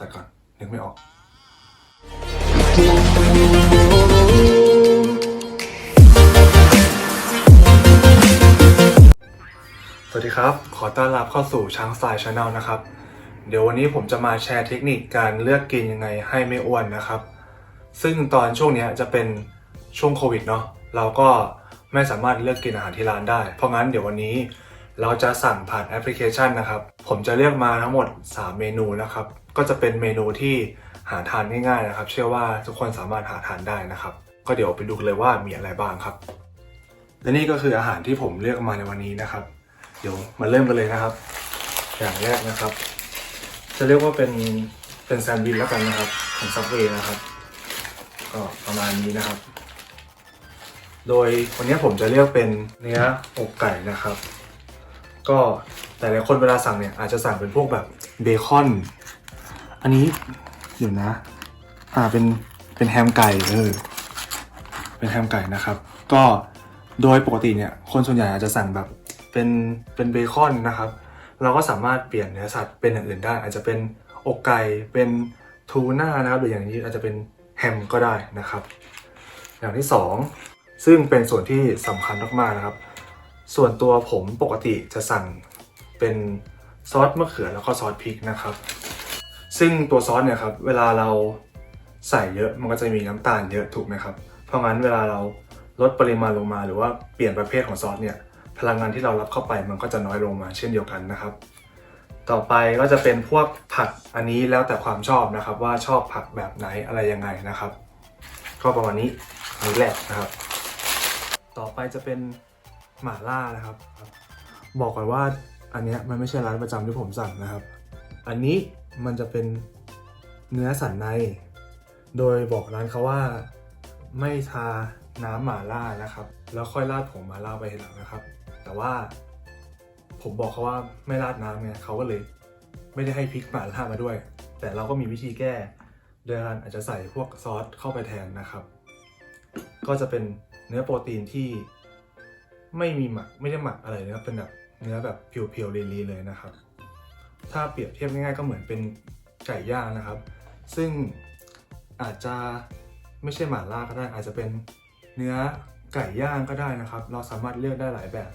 แต่ก่อนนึกไม่ออก สวัสดีครับ ขอต้อนรับเข้าสู่ช้างสายชาแนลนะครับ เดี๋ยววันนี้ผมจะมาแชร์เทคนิคการเลือกกินยังไงให้ไม่อ้วนนะครับ ซึ่งตอนช่วงนี้จะเป็นช่วงโควิดเนาะ เราก็ไม่สามารถเลือกกินอาหารที่ร้านได้ เพราะงั้นเดี๋ยววันนี้เราจะสั่งผ่านแอปพลิเคชันนะครับ ผมจะเลือกมาทั้งหมด 3 เมนูนะครับ ก็จะเป็นเมนูที่หาทานง่ายๆนะครับ เชื่อว่าทุกคนสามารถหาทานได้นะครับ ก็เดี๋ยวไปดูกันเลยว่ามีอะไรบ้างครับ และนี่ก็คืออาหารที่ผมเลือกมาในวันนี้นะครับ เดี๋ยวมาเริ่มกันเลยนะครับ อย่างแรกนะครับ จะเรียกว่าเป็นเป็นแซนด์วิชแล้วกันนะครับของซับเวย์นะครับ ก็ประมาณนี้นะครับ โดยวันนี้ผมจะเลือกเป็นเนื้ออกไก่นะครับ ก็แต่หลายคนเวลาสั่งเนี่ยอาจจะสั่งเป็นพวกแบบเบคอน อันนี้เดี๋ยวนะ อ่าเป็นเป็นแฮมไก่เออเป็นแฮมไก่นะครับ ก็โดยปกติเนี่ยคนส่วนใหญ่อาจจะสั่งแบบเป็นเป็นเบคอนนะครับ เราก็สามารถเปลี่ยนเนื้อสัตว์เป็นอย่างอื่นได้ อาจจะเป็นอกไก่เป็นทูน่านะครับหรืออย่างนี้อาจจะเป็นแฮมก็ได้นะครับ อย่างที่สองซึ่งเป็นส่วนที่สำคัญมากๆนะครับ ส่วนตัวผมปกติจะสั่งเป็นซอสมะเขือแล้วก็ซอสพริกนะครับ ซึ่งตัวซอสเนี่ยครับเวลาเราใส่เยอะมันก็จะมีน้ำตาลเยอะถูกไหมครับ เพราะงั้นเวลาเราลดปริมาณลงมา หรือว่าเปลี่ยนประเภทของซอสเนี่ยพลังงานที่เรารับเข้าไปมันก็จะน้อยลงมาเช่นเดียวกันนะครับ ต่อไปก็จะเป็นพวกผักอันนี้แล้วแต่ความชอบนะครับ ว่าชอบผักแบบไหนอะไรยังไงนะครับ ก็ประมาณนี้อันนี้แรกนะครับ ต่อไปจะเป็นหม่าล่านะครับ บอกก่อนว่าอันเนี้ยมันไม่ใช่ร้านประจำที่ผมสั่งนะครับ อันนี้ มันจะเป็นเนื้อสันใน โดยบอกร้านเขาว่าไม่ทาน้ำหม่าล่านะครับ แล้วค่อยราดผงหม่าล่าไปทีหลังนะครับ แต่ว่าผมบอกเขาว่าไม่ราดน้ำไงเขาก็เลยไม่ได้ให้พริกหม่าล่ามาด้วย แต่เราก็มีวิธีแก้โดยการอาจจะใส่พวกซอสเข้าไปแทนนะครับ ก็จะเป็นเนื้อโปรตีนที่ไม่มีหมักไม่ได้หมักอะไรนะครับเป็นแบบเนื้อแบบเพียวๆลีๆเลยนะครับ ถ้าเปรียบเทียบง่ายๆก็เหมือนเป็นไก่ย่างนะครับ ซึ่งอาจจะไม่ใช่หม่าล่าก็ได้ อาจจะเป็นเนื้อไก่ย่างก็ได้นะครับ เราสามารถเลือกได้หลายแบบ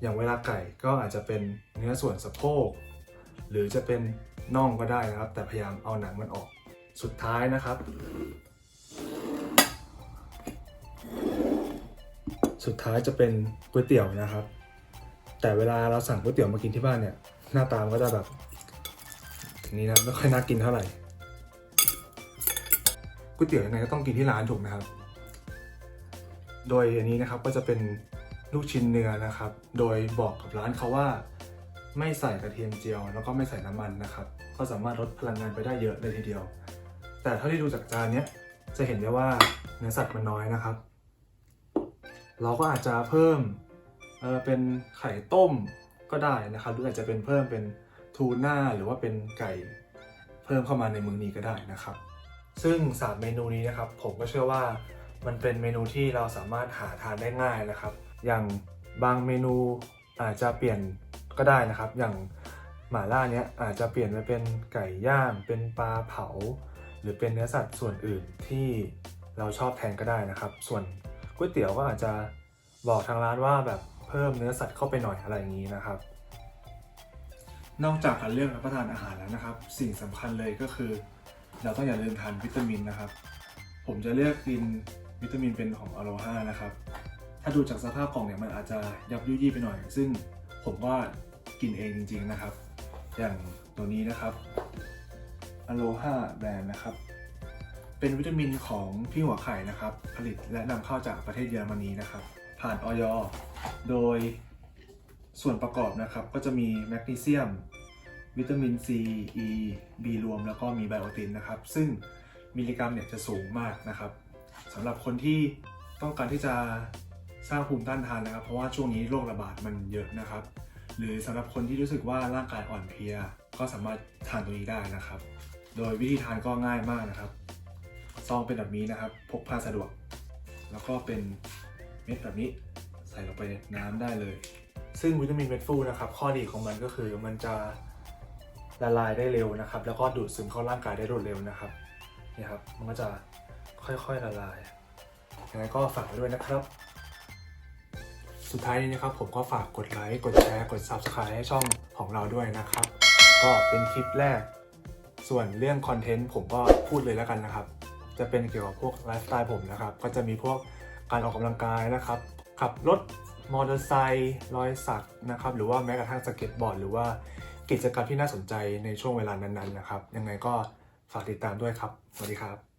อย่างเวลาไก่ก็อาจจะเป็นเนื้อส่วนสะโพก หรือจะเป็นน่องก็ได้นะครับ แต่พยายามเอาหนังมันออก สุดท้ายนะครับ สุดท้ายจะเป็นก๋วยเตี๋ยวนะครับ แต่เวลาเราสั่งก๋วยเตี๋ยวมากินที่บ้านเนี่ย หน้าตามันก็จะแบบ นี้นะไม่ค่อยน่ากินเท่าไหร่ก๋วยเตี๋ยวยังไงก็ต้องกินที่ร้านถูกไหมครับ โดยอันนี้นะครับก็จะเป็นลูกชิ้นเนื้อนะครับ โดยบอกกับร้านเขาว่า ไม่ใส่กระเทียมเจียว แล้วก็ไม่ใส่น้ำมันนะครับ ก็สามารถลดพลังงานไปได้เยอะเลยทีเดียว แต่เท่าที่ดูจากจานเนี้ยจะเห็นได้ว่าเนื้อสัตว์มันน้อยนะครับ เราก็อาจจะเพิ่มเออเป็นไข่ต้มก็ได้นะครับ หรืออาจจะเป็นเพิ่มเป็น ทูน่าหรือว่าเป็นไก่เพิ่มเข้ามาในมื้อนี้ก็ได้นะครับ ซึ่งสามเมนูนี้นะครับ ผมก็เชื่อว่ามันเป็นเมนูที่เราสามารถหาทานได้ง่ายนะครับ อย่างบางเมนูอาจจะเปลี่ยนก็ได้นะครับ อย่างหม่าล่าเนี้ยอาจจะเปลี่ยนไปเป็นไก่ย่าง เป็นปลาเผา หรือเป็นเนื้อสัตว์ส่วนอื่นที่เราชอบแทนก็ได้นะครับ ส่วนก๋วยเตี๋ยวก็อาจจะบอกทางร้านว่าแบบเพิ่มเนื้อสัตว์เข้าไปหน่อยอะไรอย่างนี้นะครับ นอกจากการเลือกรับประทานอาหารแล้วนะครับ สิ่งสำคัญเลยก็คือ เราต้องอย่าลืมทานวิตามินนะครับ ผมจะเลือกกินวิตามินเป็นของอโลฮานะครับ ถ้าดูจากสภาพกล่องเนี่ยมันอาจจะยับยุยี่ไปหน่อย ซึ่งผมก็กินเองจริง ๆนะครับ อย่างตัวนี้นะครับอโลฮาแบรนด์นะครับเป็นวิตามินของพี่หัวไข่นะครับ ผลิตและนำเข้าจากประเทศเยอรมนีนะครับ ผ่านออยโดย ส่วนประกอบนะครับก็จะมีแมกนีเซียม วิตามิน C E B รวมแล้วก็มีไบโอตินนะครับ ซึ่งมิลลิกรัมเนี่ยจะสูงมากนะครับสำหรับคนที่ต้องการที่จะสร้างภูมิต้านทานนะครับ เพราะว่าช่วงนี้โรคระบาดมันเยอะนะครับ หรือสำหรับคนที่รู้สึกว่าร่างกายอ่อนเพลีย ก็สามารถทานตัวนี้ได้นะครับ โดยวิธีทานก็ง่ายมากนะครับซองเป็นแบบนี้นะครับ พกพาสะดวก แล้วก็เป็นเม็ดแบบนี้ใส่ลงไปในน้ำได้เลย ซึ่งวิตามินเม็ดฟูนะครับข้อดีของมันก็คือมันจะละลายได้เร็วนะครับ แล้วก็ดูดซึมเข้าร่างกายได้รวดเร็วนะครับนี่ครับมันก็จะค่อยๆละลายยังไงก็ฝากไว้ด้วยนะครับ สุดท้ายนี้นะครับผมก็ฝากกดไลค์กดแชร์กด Subscribe ให้ช่องของเราด้วยนะครับ ก็เป็นคลิปแรก ส่วนเรื่องคอนเทนต์ผมก็พูดเลยแล้วกันนะครับ จะเป็นเกี่ยวกับพวกไลฟ์สไตล์ผมนะครับ ก็จะมีพวกการออกกำลังกายนะครับ ขับรถ มอเตอร์ไซค์รอยสักนะครับหรือว่าแม้กระทั่งสเก็ตบอร์ดหรือว่ากิจกรรมที่น่าสนใจในช่วงเวลานั้นๆนะครับ ยังไงก็ฝากติดตามด้วยครับ สวัสดีครับ